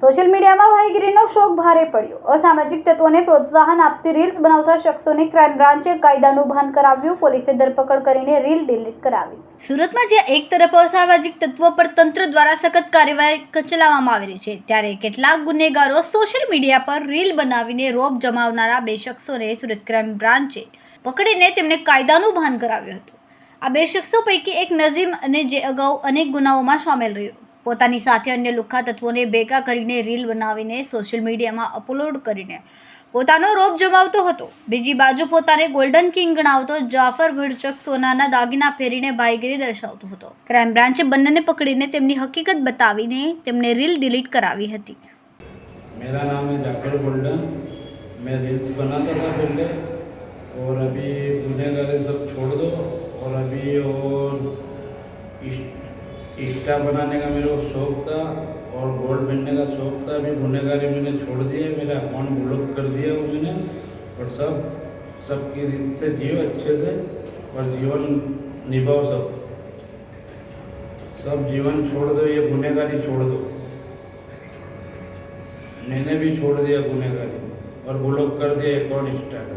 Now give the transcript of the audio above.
Social મીડિયામાં ભાઈગીરીનો શોક ભારે પડ્યો. અસામાજિક તત્વોને પ્રોત્સાહન આપતી રીલ્સ બનાવતા શખ્સોને ક્રાઇમ બ્રાન્ચે કાયદાનું ભાન કરાવ્યું. પોલીસે ધરપકડ કરીને રીલ ડિલીટ કરાવી. સુરતમાં જ્યાં એક તરફ અસામાજિક તત્વો પર તંત્ર દ્વારા સખત કાર્યવાહી ચલાવવામાં આવી રહી છે, ત્યારે કેટલાક ગુનેગારો સોશિયલ મીડિયા પર રીલ બનાવીને રોપ જમાવનારા બે શખ્સોને સુરત ક્રાઇમ બ્રાન્ચે પકડીને તેમને કાયદાનું ભાન કરાવ્યું હતું. આ બે શખ્સો પૈકી એક નઝીમ અને જે અગાઉ અનેક ગુનાઓમાં સામેલ રહ્યો પોતાની સાથે અન્ય લુખ્ખા તત્વોને ભેગા કરીને રીલ બનાવીને સોશિયલ મીડિયામાં અપલોડ કરીને પોતાનો રોપ જમાવતો હતો બીજી બાજુ પોતાને ગોલ્ડન કિંગ ગણાવતો જાફર ભડચક સોનાના દાગીના ફેરીને ભાઈગીરી દર્શાવતો હતો ક્રાઇમ બ્રાન્ચે બંનેને પકડીને તેમની હકીકત બતાવીને તેમને રીલ ડિલીટ કરાવી હતી मेरा नाम है जाफर गोल्डन मैं रील्स बनाता था पहले और अभी गुनहगारी सब इस- इंस्टा बनाने का मेरे शौक था और गोल्ड बनने का शौक था। अभी गुनहगारी मैंने छोड़ दिया मेरा अकाउंट ब्लॉक कर दिया मैंने और सब, सबकी रीत से जियो अच्छे से और जीवन निभाओ सब। सब जीवन छोड़ दो, ये गुनहगारी छोड़ दो। मैंने भी छोड़ दिया गुनहगारी और ब्लॉक कर दिया अकाउंट इंस्टा का